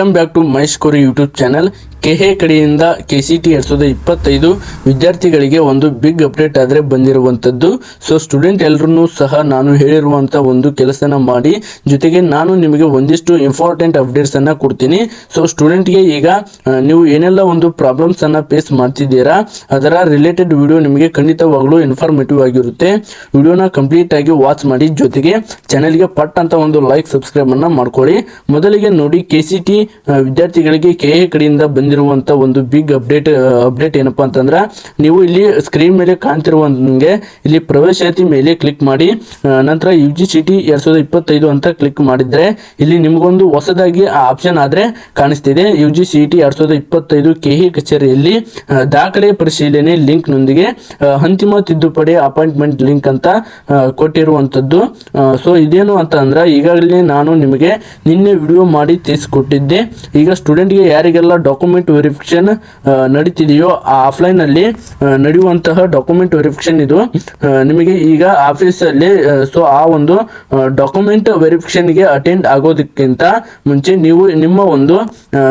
Welcome back to my score YouTube channel. ಕೆಹೆ ಕಡೆಯಿಂದ K C T ಎರಡ್ ಸಾವಿರದ ಇಪ್ಪತ್ತೈದು ವಿದ್ಯಾರ್ಥಿಗಳಿಗೆ ಒಂದು ಬಿಗ್ ಅಪ್ಡೇಟ್ ಆದರೆ ಬಂದಿರುವಂಥದ್ದು ಸೊ ಸ್ಟೂಡೆಂಟ್ ಎಲ್ಲರೂ ಸಹ ನಾನು ಹೇಳಿರುವಂಥ ಒಂದು ಕೆಲಸನ ಮಾಡಿ. ಜೊತೆಗೆ ನಾನು ನಿಮಗೆ ಒಂದಿಷ್ಟು ಇಂಪಾರ್ಟೆಂಟ್ ಅಪ್ಡೇಟ್ಸ್ ಅನ್ನ ಕೊಡ್ತೀನಿ. ಸೊ ಸ್ಟೂಡೆಂಟ್ಗೆ ಈಗ ನೀವು ಏನೆಲ್ಲ ಒಂದು ಪ್ರಾಬ್ಲಮ್ಸ್ ಅನ್ನ ಫೇಸ್ ಮಾಡ್ತಿದ್ದೀರಾ, ಅದರ ರಿಲೇಟೆಡ್ ವಿಡಿಯೋ ನಿಮಗೆ ಖಂಡಿತವಾಗ್ಲೂ ಇನ್ಫಾರ್ಮೇಟಿವ್ ಆಗಿರುತ್ತೆ. ವಿಡಿಯೋನ ಕಂಪ್ಲೀಟ್ ಆಗಿ ವಾಚ್ ಮಾಡಿ. ಜೊತೆಗೆ ಚಾನೆಲ್ಗೆ ಪಟ್ ಅಂತ ಒಂದು ಲೈಕ್ ಸಬ್ಸ್ಕ್ರೈಬ್ ಅನ್ನ ಮಾಡ್ಕೊಳ್ಳಿ. ಮೊದಲಿಗೆ ನೋಡಿ ಕೆ ಸಿ ಟಿ ವಿದ್ಯಾರ್ಥಿಗಳಿಗೆ ಕೆ ಎ ಕಡೆಯಿಂದ ಬಂದಿರುವಂತ ಒಂದು ಬಿಗ್ ಅಪ್ಡೇಟ್ ಅಪ್ಡೇಟ್ ಏನಪ್ಪಾ ಅಂತಂದ್ರೆ ನೀವು ಇಲ್ಲಿ ಸ್ಕ್ರೀನ್ ಮೇಲೆ ಕಾಣ್ತಿರುವಂಗೆ ಇಲ್ಲಿ ಪ್ರವೇಶಾತಿ ಮೇಲೆ ಕ್ಲಿಕ್ ಮಾಡಿ ನಂತರ ಯು ಜಿ ಸಿ ಟಿ ಎರಡ್ ಸಾವಿರದ ಇಪ್ಪತ್ತೈದು ಅಂತ ಕ್ಲಿಕ್ ಮಾಡಿದ್ರೆ ಇಲ್ಲಿ ನಿಮಗೊಂದು ಹೊಸದಾಗಿ ಆ ಆಪ್ಷನ್ ಆದ್ರೆ ಕಾಣಿಸ್ತಿದೆ. ಯು ಜಿ ಸಿ ಟಿ ಸಾವಿರದ ಇಪ್ಪತ್ತೈದು ಕೆಹಿ ಕಚೇರಿಯಲ್ಲಿ ದಾಖಲೆ ಪರಿಶೀಲನೆ ಲಿಂಕ್ ನೊಂದಿಗೆ ಅಂತಿಮ ತಿದ್ದುಪಡಿ ಅಪಾಯಿಂಟ್ಮೆಂಟ್ ಲಿಂಕ್ ಅಂತ ಕೊಟ್ಟಿರುವಂತದ್ದು. ಸೊ ಇದೇನು ಅಂತ ಅಂದ್ರೆ ಈಗಾಗಲೇ ನಾನು ನಿಮಗೆ ನಿನ್ನೆ ವಿಡಿಯೋ ಮಾಡಿ ತಿಳಿಸ್ಕೊಟ್ಟಿದ್ದೆ. ಈಗ ಸ್ಟೂಡೆಂಟ್ಗೆ ಯಾರಿಗೆಲ್ಲ ಡಾಕ್ಯುಮೆಂಟ್ ವೆರಿಫಿಕೇಶನ್ ನಡೀತಿದೆಯೋ ಆ ಆಫ್ಲೈನ್ ಅಲ್ಲಿ ಆ, ನಡೆಯುವಂತಹ ಡಾಕ್ಯುಮೆಂಟ್ ವೆರಿಫಿಕೇಶನ್ ಇದು. ನಿಮಗೆ ಈಗ ಆಫೀಸಲ್ಲಿ ಸೊ ಆ ಒಂದು ಡಾಕ್ಯುಮೆಂಟ್ ವೆರಿಫಿಕೇಶನ್ಗೆ ಅಟೆಂಡ್ ಆಗೋದಕ್ಕಿಂತ ಮುಂಚೆ ನೀವು ನಿಮ್ಮ ಒಂದು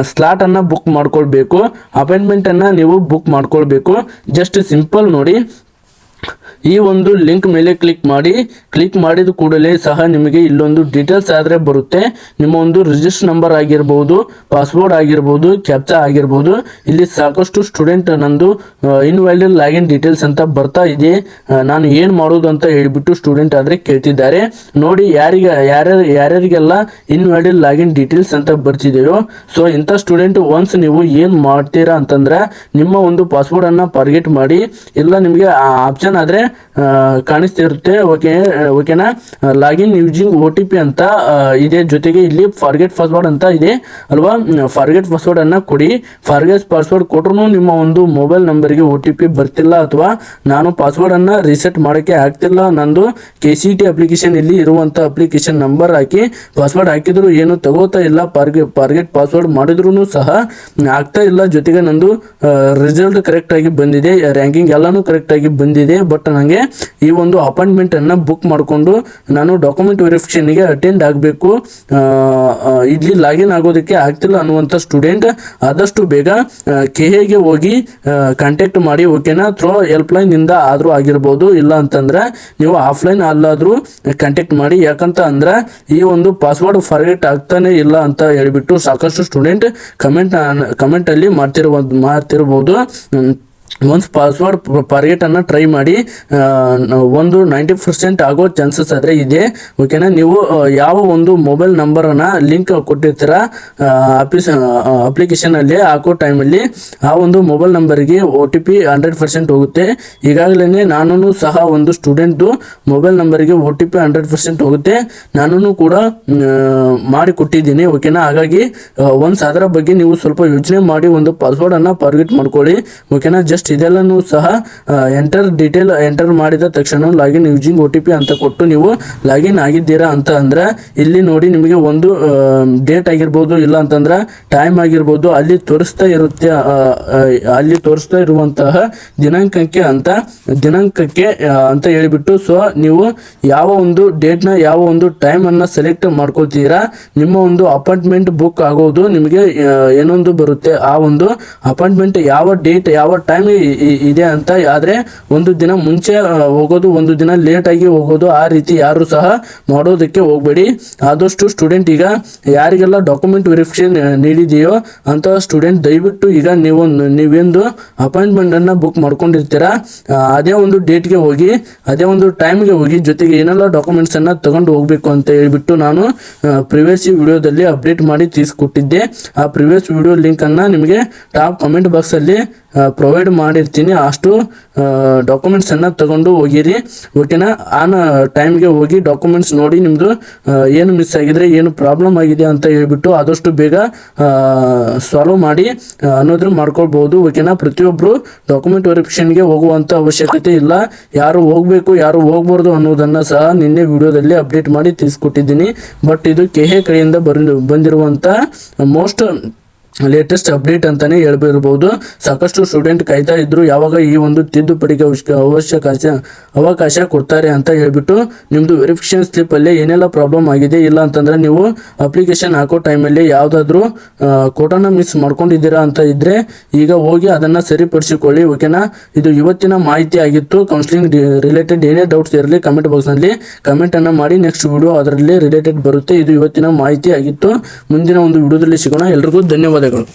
ಸ್ಲಾಟ್ ಅನ್ನ ಬುಕ್ ಮಾಡ್ಕೊಳ್ಬೇಕು. ಅಪಾಯಿಂಟ್ಮೆಂಟ್ ಅನ್ನ ನೀವು ಬುಕ್ ಮಾಡ್ಕೊಳ್ಬೇಕು. ಜಸ್ಟ್ ಸಿಂಪಲ್ ನೋಡಿ ಈ ಒಂದು ಲಿಂಕ್ ಮೇಲೆ ಕ್ಲಿಕ್ ಮಾಡಿ, ಕ್ಲಿಕ್ ಮಾಡಿದ ಕೂಡಲೇ ಸಹ ನಿಮಗೆ ಇಲ್ಲೊಂದು ಡೀಟೇಲ್ಸ್ ಆದರೆ ಬರುತ್ತೆ. ನಿಮ್ಮ ಒಂದು ರಿಜಿಸ್ಟರ್ ನಂಬರ್ ಆಗಿರ್ಬೋದು ಪಾಸ್ವರ್ಡ್ ಆಗಿರ್ಬೋದು ಕ್ಯಾಪ್ಚಾ ಆಗಿರ್ಬೋದು. ಇಲ್ಲಿ ಸಾಕಷ್ಟು ಸ್ಟೂಡೆಂಟ್ ನಂದು ಇನ್ವ್ಯಾಲಿಡ್ ಲಾಗಿನ್ ಡೀಟೇಲ್ಸ್ ಅಂತ ಬರ್ತಾ ಇದೆ. ನಾನು ಏನು ಮಾಡೋದು ಅಂತ ಹೇಳಿಬಿಟ್ಟು ಸ್ಟೂಡೆಂಟ್ ಆದರೆ ಕೇಳ್ತಿದ್ದಾರೆ. ನೋಡಿ ಯಾರಿಗೆ, ಯಾರ್ಯಾರು, ಯಾರ್ಯಾರಿಗೆಲ್ಲ ಇನ್ವ್ಯಾಲಿಡ್ ಲಾಗಿನ್ ಡೀಟೇಲ್ಸ್ ಅಂತ ಬರ್ತಿದೆಯೋ. ಸೊ ಇಂಥ ಸ್ಟೂಡೆಂಟ್ ಒನ್ಸ್ ನೀವು ಏನು ಮಾಡ್ತೀರಾ ಅಂತಂದ್ರೆ ನಿಮ್ಮ ಒಂದು ಪಾಸ್ವರ್ಡ್ ಅನ್ನ ಫಾರ್ಗೆಟ್ ಮಾಡಿ, ಇಲ್ಲ ನಿಮಗೆ ಆ ಆಪ್ಷನ್ ಆದ್ರೆ ಆ, ಕಾಣಿಸ್ತಿರುತ್ತೆ. ಓಕೆ ಓಕೆನಾ login using O T P ಅಂತ ಇದೆ. ಜೊತೆಗೆ ಇಲ್ಲಿ ಫಾರ್ಗೆಟ್ ಪಾಸ್ವರ್ಡ್ ಅಂತ ಇದೆ. ಅಲ್ವಾ? ಫಾರ್ಗೆಟ್ ಪಾಸ್ವರ್ಡ್ ಅನ್ನ ಕೊಡಿ. ಫಾರ್ಗೆಟ್ ಪಾಸ್ವರ್ಡ್ ಕೊಟ್ರು ನಿಮ್ಮ ಒಂದು ಮೊಬೈಲ್ ನಂಬರ್ಗೆ ಒ ಟಿ ಪಿ ಬರ್ತಿಲ್ಲ ಅಥವಾ ನಾನು ಪಾಸ್ವರ್ಡ್ ಅನ್ನ ರೀಸೆಟ್ ಮಾಡೋಕ್ಕೆ ಆಗ್ತಿಲ್ಲ. ನಂದು ಕೆ ಸಿ ಟಿ ಅಪ್ಲಿಕೇಶನ್ ಇಲ್ಲಿ ಇರುವಂತ ಅಪ್ಲಿಕೇಶನ್ ನಂಬರ್ ಹಾಕಿ ಪಾಸ್ವರ್ಡ್ ಹಾಕಿದ್ರು ಏನು ತಗೋತಾ ಇಲ್ಲ. ಫಾರ್ಗೆಟ್ ಪಾಸ್ವರ್ಡ್ ಮಾಡಿದ್ರು ಸಹ ಆಗ್ತಾ ಇಲ್ಲ. ಜೊತೆಗೆ ನಂದು ರಿಸಲ್ಟ್ ಕರೆಕ್ಟ್ ಆಗಿ ಬಂದಿದೆ. ರ್ಯಾಂಕಿಂಗ್ ಎಲ್ಲಾನು ಕರೆಕ್ಟ್ ಆಗಿ ಬಂದಿದೆ. ಬಟ್ ನನಗೆ ಈ ಒಂದು ಅಪಾಯಿಂಟ್ಮೆಂಟ್ ಅನ್ನ ಬುಕ್ ಮಾಡಿಕೊಂಡು ನಾನು ಡಾಕ್ಯುಮೆಂಟ್ ವೆರಿಫಿಕೇಶನ್ಗೆ ಅಟೆಂಡ್ ಆಗಬೇಕು. ಇಲ್ಲಿ ಲಾಗಿನ್ ಆಗೋದಕ್ಕೆ ಆಗ್ತಿಲ್ಲ ಅನ್ನುವಂಥ ಸ್ಟೂಡೆಂಟ್ ಆದಷ್ಟು ಬೇಗ ಕೆಹೆಗೆ ಹೋಗಿ ಕಾಂಟ್ಯಾಕ್ಟ್ ಮಾಡಿ ಓಕೆನಾ ಥ್ರೋ ಹೆಲ್ಪ್ಲೈನಿಂದ ಆದ್ರೂ ಆಗಿರ್ಬೋದು, ಇಲ್ಲ ಅಂತಂದ್ರೆ ನೀವು ಆಫ್ಲೈನ್ ಅಲ್ಲಾದ್ರೂ ಕಾಂಟ್ಯಾಕ್ಟ್ ಮಾಡಿ, ಯಾಕಂತ ಅಂದ್ರೆ ಈ ಒಂದು ಪಾಸ್ವರ್ಡ್ ಫಾರ್ಗೆಟ್ ಆಗ್ತಾನೆ ಇಲ್ಲ ಅಂತ ಹೇಳಿಬಿಟ್ಟು ಸಾಕಷ್ಟು ಸ್ಟೂಡೆಂಟ್ ಕಮೆಂಟ್ ಕಮೆಂಟಲ್ಲಿ ಮಾಡ್ತಿರುವ, ಮಾಡ್ತಿರ್ಬೋದು. ಒನ್ಸ್ ಪಾಸ್ವರ್ಡ್ ಫಾರ್ಗೆಟ್ ಅನ್ನ ಟ್ರೈ ಮಾಡಿ ಒಂದು ನೈಂಟಿ ಪರ್ಸೆಂಟ್ ಆಗೋ ಚಾನ್ಸಸ್ ಆದ್ರೆ ಇದೆ. ಓಕೆನಾ ನೀವು ಯಾವ ಒಂದು ಮೊಬೈಲ್ ನಂಬರನ್ನು ಲಿಂಕ್ ಕೊಟ್ಟಿರ್ತೀರ ಆಫೀಸ್ ಅಪ್ಲಿಕೇಶನ್ ಅಲ್ಲಿ ಹಾಕೋ ಟೈಮಲ್ಲಿ ಆ ಒಂದು ಮೊಬೈಲ್ ನಂಬರ್ಗೆ O T P hundred percent ಹೋಗುತ್ತೆ. ಈಗಾಗಲೇ ನಾನು ಸಹ ಒಂದು ಸ್ಟೂಡೆಂಟ್ದು ಮೊಬೈಲ್ ನಂಬರ್ಗೆ O T P hundred percent ಹೋಗುತ್ತೆ. ನಾನು ಕೂಡ ಮಾಡಿ ಕೊಟ್ಟಿದ್ದೀನಿ. ಓಕೆನಾ ಹಾಗಾಗಿ ಒನ್ಸ್ ಅದರ ಬಗ್ಗೆ ನೀವು ಸ್ವಲ್ಪ ಯೋಚನೆ ಮಾಡಿ, ಒಂದು ಪಾಸ್ವರ್ಡ್ ಅನ್ನ ಫಾರ್ಗೆಟ್ ಮಾಡ್ಕೊಳ್ಳಿ. ಓಕೆನಾ ಜಸ್ಟ್ ಇದೆಲ್ಲನೂ ಸಹ ಎಂಟರ್ ಡೀಟೇಲ್ ಎಂಟರ್ ಮಾಡಿದ ತಕ್ಷಣ login using O T P ಅಂತ ಕೊಟ್ಟು ನೀವು ಲಾಗಿನ್ ಆಗಿದ್ದೀರಾ ಅಂತ ಅಂದರೆ, ಇಲ್ಲಿ ನೋಡಿ ನಿಮಗೆ ಒಂದು ಡೇಟ್ ಆಗಿರ್ಬೋದು, ಇಲ್ಲ ಅಂತಂದ್ರೆ ಟೈಮ್ ಆಗಿರ್ಬೋದು, ಅಲ್ಲಿ ತೋರಿಸ್ತಾ ಇರುತ್ತೆ ಅಲ್ಲಿ ತೋರಿಸ್ತಾ ಇರುವಂತಹ ದಿನಾಂಕಕ್ಕೆ ಅಂತ ದಿನಾಂಕಕ್ಕೆ ಅಂತ ಹೇಳಿಬಿಟ್ಟು ಸೊ ನೀವು ಯಾವ ಒಂದು ಡೇಟ್ನ ಯಾವ ಒಂದು ಟೈಮನ್ನು ಸೆಲೆಕ್ಟ್ ಮಾಡ್ಕೊಳ್ತೀರಾ, ನಿಮ್ಮ ಒಂದು ಅಪಾಯಿಂಟ್ಮೆಂಟ್ ಬುಕ್ ಆಗೋದು ನಿಮಗೆ ಏನೊಂದು ಬರುತ್ತೆ, ಆ ಒಂದು ಅಪಾಯಿಂಟ್ಮೆಂಟ್ ಯಾವ ಡೇಟ್ ಯಾವ ಟೈಮ್ ಇದೆ ಅಂತ, ಆದ್ರೆ ಒಂದು ದಿನ ಮುಂಚೆ ಹೋಗೋದು, ಒಂದು ದಿನ ಲೇಟ್ ಆಗಿ ಹೋಗೋದು, ಆ ರೀತಿ ಯಾರು ಸಹ ಮಾಡೋದಕ್ಕೆ ಹೋಗ್ಬೇಡಿ. ಆದಷ್ಟು ಸ್ಟೂಡೆಂಟ್ ಈಗ ಯಾರಿಗೆಲ್ಲ ಡಾಕ್ಯುಮೆಂಟ್ ವೆರಿಫಿಕೇಶನ್ ನೀಡಿದೆಯೋ ಅಂತ ಸ್ಟೂಡೆಂಟ್ ದಯವಿಟ್ಟು ಈಗ ನೀವು ನೀವೆಂದು ಅಪಾಯಿಂಟ್ಮೆಂಟ್ ಅನ್ನ ಬುಕ್ ಮಾಡ್ಕೊಂಡಿರ್ತೀರಾ. ಅದೇ ಒಂದು ಡೇಟ್ಗೆ ಹೋಗಿ, ಅದೇ ಒಂದು ಟೈಮ್ಗೆ ಹೋಗಿ ಜೊತೆಗೆ ಏನೆಲ್ಲ ಡಾಕ್ಯುಮೆಂಟ್ಸ್ ಅನ್ನ ತಗೊಂಡು ಹೋಗ್ಬೇಕು ಅಂತ ಹೇಳ್ಬಿಟ್ಟು ನಾನು ಪ್ರಿವಿಯಸ್ ವಿಡಿಯೋದಲ್ಲಿ ಅಪ್ಡೇಟ್ ಮಾಡಿ ತಿಳಿಸ್ಕೊಟ್ಟಿದ್ದೆ ಆ ಪ್ರಿವಿಯಸ್ ವಿಡಿಯೋ ಲಿಂಕ್ ಅನ್ನ ನಿಮಗೆ ಟಾಪ್ ಕಮೆಂಟ್ ಬಾಕ್ಸ್ ಅಲ್ಲಿ ಪ್ರೊವೈಡ್ ಮಾಡಿರ್ತೀನಿ. ಅಷ್ಟು ಡಾಕ್ಯುಮೆಂಟ್ಸ್ ಅನ್ನ ತಗೊಂಡು ಹೋಗಿರಿ. ಓಕೆನಾ ಆನ್ ಟೈಮ್ಗೆ ಹೋಗಿ ಡಾಕ್ಯುಮೆಂಟ್ಸ್ ನೋಡಿ ನಿಮ್ಮದು ಏನು ಮಿಸ್ ಆಗಿದ್ರೆ, ಏನು ಪ್ರಾಬ್ಲಮ್ ಆಗಿದೆ ಅಂತ ಹೇಳ್ಬಿಟ್ಟು ಆದಷ್ಟು ಬೇಗ ಸಾಲ್ವ್ ಮಾಡಿ ಅನ್ನೋದ್ರು ಮಾಡ್ಕೊಳ್ಬಹುದು ಓಕೆನಾ ಪ್ರತಿಯೊಬ್ಬರು ಡಾಕ್ಯುಮೆಂಟ್ ವೆರಿಫಿಕೇಷನ್ಗೆ ಹೋಗುವಂತ ಅವಶ್ಯಕತೆ ಇಲ್ಲ. ಯಾರು ಹೋಗಬೇಕು, ಯಾರು ಹೋಗ್ಬಾರ್ದು ಅನ್ನೋದನ್ನ ಸಹ ನಿನ್ನೆ ವಿಡಿಯೋದಲ್ಲಿ ಅಪ್ಡೇಟ್ ಮಾಡಿ ತಿಳಿಸ್ಕೊಟ್ಟಿದ್ದೀನಿ. ಬಟ್ ಇದು ಕೆಹೆ ಕಡೆಯಿಂದ ಬಂದು ಬಂದಿರುವಂಥ ಮೋಸ್ಟ್ ಲೇಟೆಸ್ಟ್ ಅಪ್ಡೇಟ್ ಅಂತಾನೆ ಹೇಳ್ಬಿರ್ಬೋದು. ಸಾಕಷ್ಟು ಸ್ಟೂಡೆಂಟ್ ಕಾಯ್ತಾ ಇದ್ರು. ಯಾವಾಗ ಈ ಒಂದು ತಿದ್ದುಪಡಿಗೆ ಅವಶ್ಯ- ಅವಶ್ಯಕಾಶ ಅವಕಾಶ ಕೊಡ್ತಾರೆ ಅಂತ ಹೇಳ್ಬಿಟ್ಟು ನಿಮ್ಮದು ವೆರಿಫಿಕೇಶನ್ ಸ್ಲಿಪ್ ಅಲ್ಲಿ ಏನೆಲ್ಲ ಪ್ರಾಬ್ಲಮ್ ಆಗಿದೆ, ಇಲ್ಲ ಅಂತಂದ್ರೆ ನೀವು ಅಪ್ಲಿಕೇಶನ್ ಹಾಕೋ ಟೈಮಲ್ಲಿ ಯಾವುದಾದ್ರೂ ಕೋಟಾನ ಮಿಸ್ ಮಾಡ್ಕೊಂಡಿದ್ದೀರಾ ಅಂತ ಇದ್ರೆ ಈಗ ಹೋಗಿ ಅದನ್ನ ಸರಿಪಡಿಸಿಕೊಳ್ಳಿ ಓಕೆನಾ ಇದು ಇವತ್ತಿನ ಮಾಹಿತಿ ಆಗಿತ್ತು. ಕೌನ್ಸಿಲಿಂಗ್ ರಿಲೇಟೆಡ್ ಏನೇ ಡೌಟ್ಸ್ ಇರಲಿ ಕಮೆಂಟ್ ಬಾಕ್ಸ್ನಲ್ಲಿ ಕಮೆಂಟ್ ಅನ್ನ ಮಾಡಿ. ನೆಕ್ಸ್ಟ್ ವಿಡಿಯೋ ಅದರಲ್ಲಿ ರಿಲೇಟೆಡ್ ಬರುತ್ತೆ. ಇದು ಇವತ್ತಿನ ಮಾಹಿತಿ ಆಗಿತ್ತು. ಮುಂದಿನ ಒಂದು ವಿಡಿಯೋದಲ್ಲಿ ಸಿಗೋಣ. ಎಲ್ರಿಗೂ まで